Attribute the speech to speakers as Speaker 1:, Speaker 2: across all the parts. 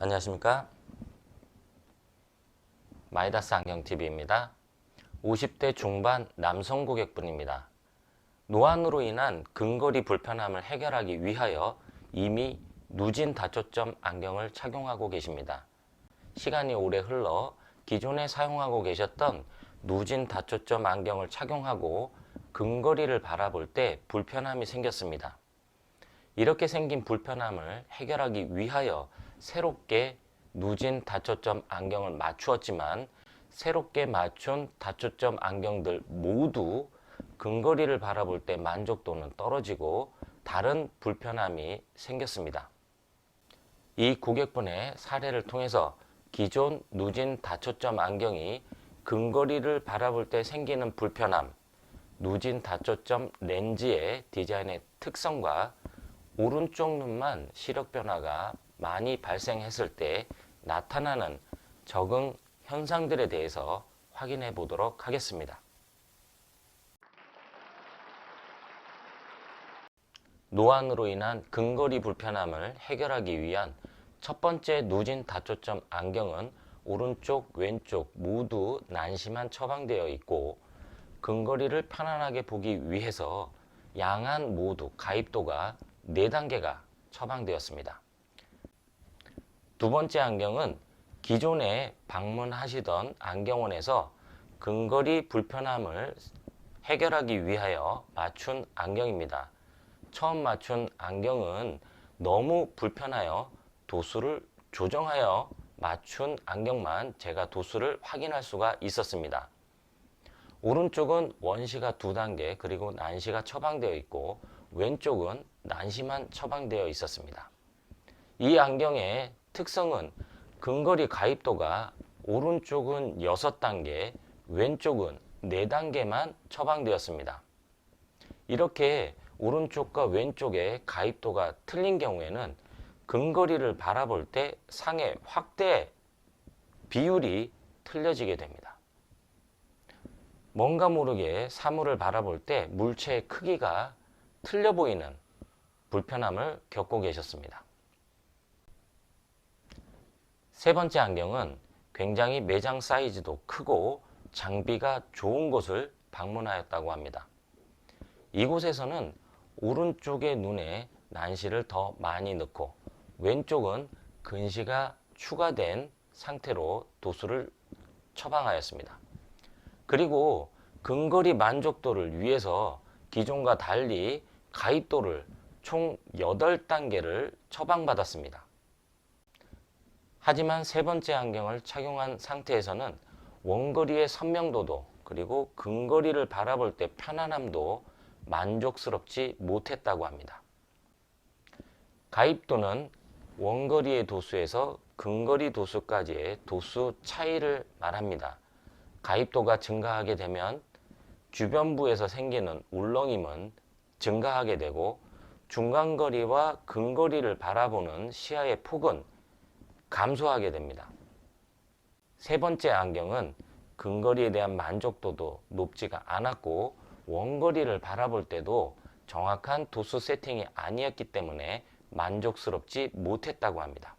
Speaker 1: 안녕하십니까? 마이다스 안경TV입니다. 50대 중반 남성 고객분입니다. 노안으로 인한 근거리 불편함을 해결하기 위하여 이미 누진 다초점 안경을 착용하고 계십니다. 시간이 오래 흘러 기존에 사용하고 계셨던 누진 다초점 안경을 착용하고 근거리를 바라볼 때 불편함이 생겼습니다 이렇게 생긴 불편함을 해결하기 위하여 새롭게 누진 다초점 안경을 맞추었지만 새롭게 맞춘 다초점 안경들 모두 근거리를 바라볼 때 만족도는 떨어지고 다른 불편함이 생겼습니다. 이 고객분의 사례를 통해서 기존 누진 다초점 안경이 근거리를 바라볼 때 생기는 불편함, 누진 다초점 렌즈의 디자인의 특성과 오른쪽 눈만 시력 변화가 많이 발생했을 때 나타나는 적응 현상들에 대해서 확인해 보도록 하겠습니다. 노안으로 인한 근거리 불편함을 해결하기 위한 첫 번째 누진 다초점 안경은 오른쪽, 왼쪽 모두 난시만 처방되어 있고 근거리를 편안하게 보기 위해서 양안 모두 가입도가 4단계가 처방되었습니다. 두 번째 안경은 기존에 방문하시던 안경원에서 근거리 불편함을 해결하기 위하여 맞춘 안경입니다. 처음 맞춘 안경은 너무 불편하여 도수를 조정하여 맞춘 안경만 제가 도수를 확인할 수가 있었습니다. 오른쪽은 원시가 두 단계 그리고 난시가 처방되어 있고 왼쪽은 난시만 처방되어 있었습니다. 이 안경의 특성은 근거리 가입도가 오른쪽은 6단계, 왼쪽은 4단계만 처방되었습니다. 이렇게 오른쪽과 왼쪽의 가입도가 틀린 경우에는 근거리를 바라볼 때 상의 확대 비율이 틀려지게 됩니다. 뭔가 모르게 사물을 바라볼 때 물체의 크기가 틀려 보이는 불편함을 겪고 계셨습니다. 세 번째 안경은 굉장히 매장 사이즈도 크고 장비가 좋은 곳을 방문하였다고 합니다. 이곳에서는 오른쪽의 눈에 난시를 더 많이 넣고 왼쪽은 근시가 추가된 상태로 도수를 처방하였습니다. 그리고 근거리 만족도를 위해서 기존과 달리 가입도를 총 8단계를 처방받았습니다. 하지만 세 번째 안경을 착용한 상태에서는 원거리의 선명도도 그리고 근거리를 바라볼 때 편안함도 만족스럽지 못했다고 합니다. 가입도는 원거리의 도수에서 근거리 도수까지의 도수 차이를 말합니다. 가입도가 증가하게 되면 주변부에서 생기는 울렁임은 증가하게 되고 중간거리와 근거리를 바라보는 시야의 폭은 감소하게 됩니다. 세 번째 안경은 근거리에 대한 만족도도 높지가 않았고 원거리를 바라볼 때도 정확한 도수 세팅이 아니었기 때문에 만족스럽지 못했다고 합니다.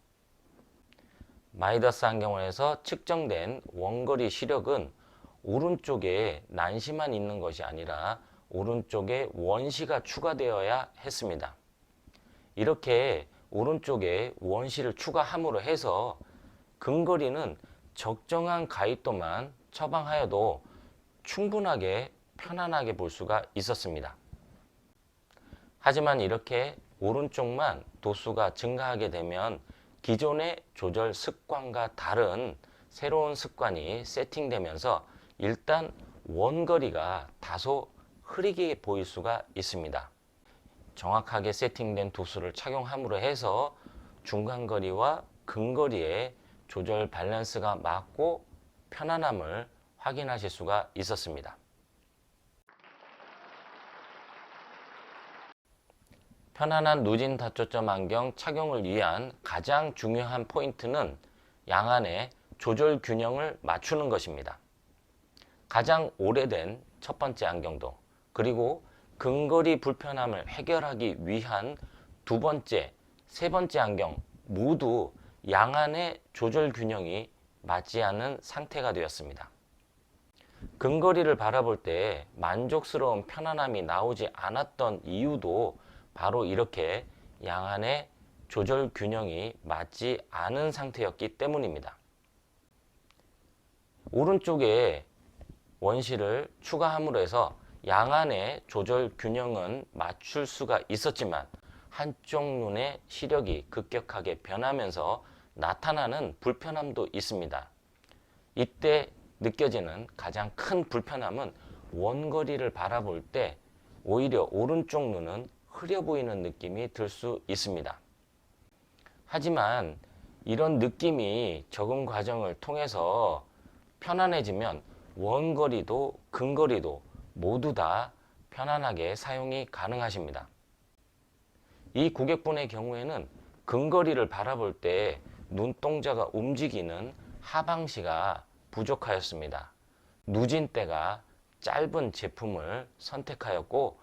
Speaker 1: 마이더스 안경원에서 측정된 원거리 시력은 오른쪽에 난시만 있는 것이 아니라 오른쪽에 원시가 추가되어야 했습니다. 이렇게 오른쪽에 원시를 추가함으로 해서 근거리는 적정한 가입도만 처방하여도 충분하게 편안하게 볼 수가 있었습니다. 하지만 이렇게 오른쪽만 도수가 증가하게 되면 기존의 조절 습관과 다른 새로운 습관이 세팅되면서 일단 원거리가 다소 흐리게 보일 수가 있습니다. 정확하게 세팅된 도수를 착용함으로 해서 중간거리와 근거리의 조절 밸런스가 맞고 편안함을 확인하실 수가 있었습니다. 편안한 누진 다초점 안경 착용을 위한 가장 중요한 포인트는 양안의 조절 균형을 맞추는 것입니다. 가장 오래된 첫 번째 안경도 그리고 근거리 불편함을 해결하기 위한 두 번째, 세 번째 안경 모두 양안의 조절 균형이 맞지 않은 상태가 되었습니다. 근거리를 바라볼 때 만족스러운 편안함이 나오지 않았던 이유도 바로 이렇게 양안의 조절 균형이 맞지 않은 상태였기 때문입니다. 오른쪽에 원시를 추가함으로 해서 양안의 조절 균형은 맞출 수가 있었지만 한쪽 눈의 시력이 급격하게 변하면서 나타나는 불편함도 있습니다. 이때 느껴지는 가장 큰 불편함은 원거리를 바라볼 때 오히려 오른쪽 눈은 흐려 보이는 느낌이 들 수 있습니다. 하지만 이런 느낌이 적응 과정을 통해서 편안해지면 원거리도 근거리도 모두 다 편안하게 사용이 가능하십니다. 이 고객분의 경우에는 근거리를 바라볼 때 눈동자가 움직이는 하방시가 부족하였습니다. 누진대가 짧은 제품을 선택하였고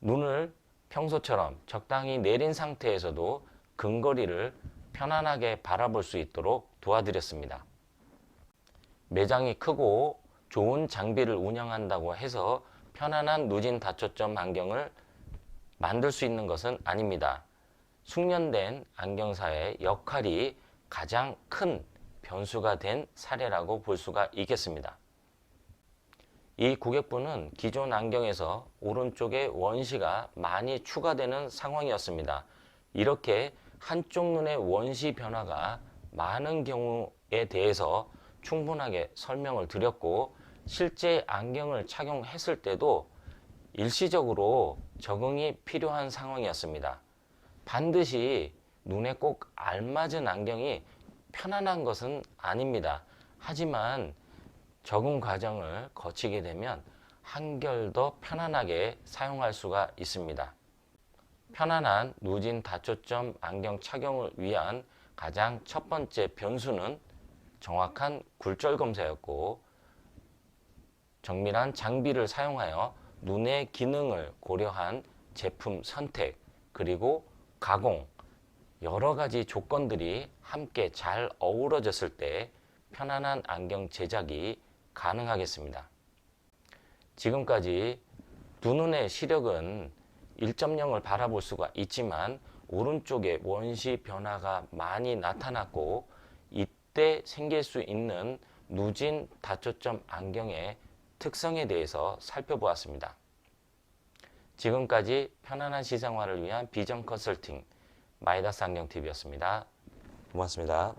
Speaker 1: 눈을 평소처럼 적당히 내린 상태에서도 근거리를 편안하게 바라볼 수 있도록 도와드렸습니다. 매장이 크고 좋은 장비를 운영한다고 해서 편안한 누진 다초점 안경을 만들 수 있는 것은 아닙니다. 숙련된 안경사의 역할이 가장 큰 변수가 된 사례라고 볼 수가 있겠습니다. 이 고객분은 기존 안경에서 오른쪽에 원시가 많이 추가되는 상황이었습니다. 이렇게 한쪽 눈의 원시 변화가 많은 경우에 대해서 충분하게 설명을 드렸고 실제 안경을 착용했을 때도 일시적으로 적응이 필요한 상황이었습니다. 반드시 눈에 꼭 알맞은 안경이 편안한 것은 아닙니다. 하지만 적응 과정을 거치게 되면 한결 더 편안하게 사용할 수가 있습니다. 편안한 누진 다초점 안경 착용을 위한 가장 첫 번째 변수는 정확한 굴절 검사였고 정밀한 장비를 사용하여 눈의 기능을 고려한 제품 선택 그리고 가공 여러 가지 조건들이 함께 잘 어우러졌을 때 편안한 안경 제작이 가능하겠습니다. 지금까지 두 눈의 시력은 1.0을 바라볼 수가 있지만 오른쪽에 원시 변화가 많이 나타났고 이때 생길 수 있는 누진 다초점 안경의 특성에 대해서 살펴보았습니다. 지금까지 편안한 시생활을 위한 비전 컨설팅 마이다스 안경TV였습니다. 고맙습니다.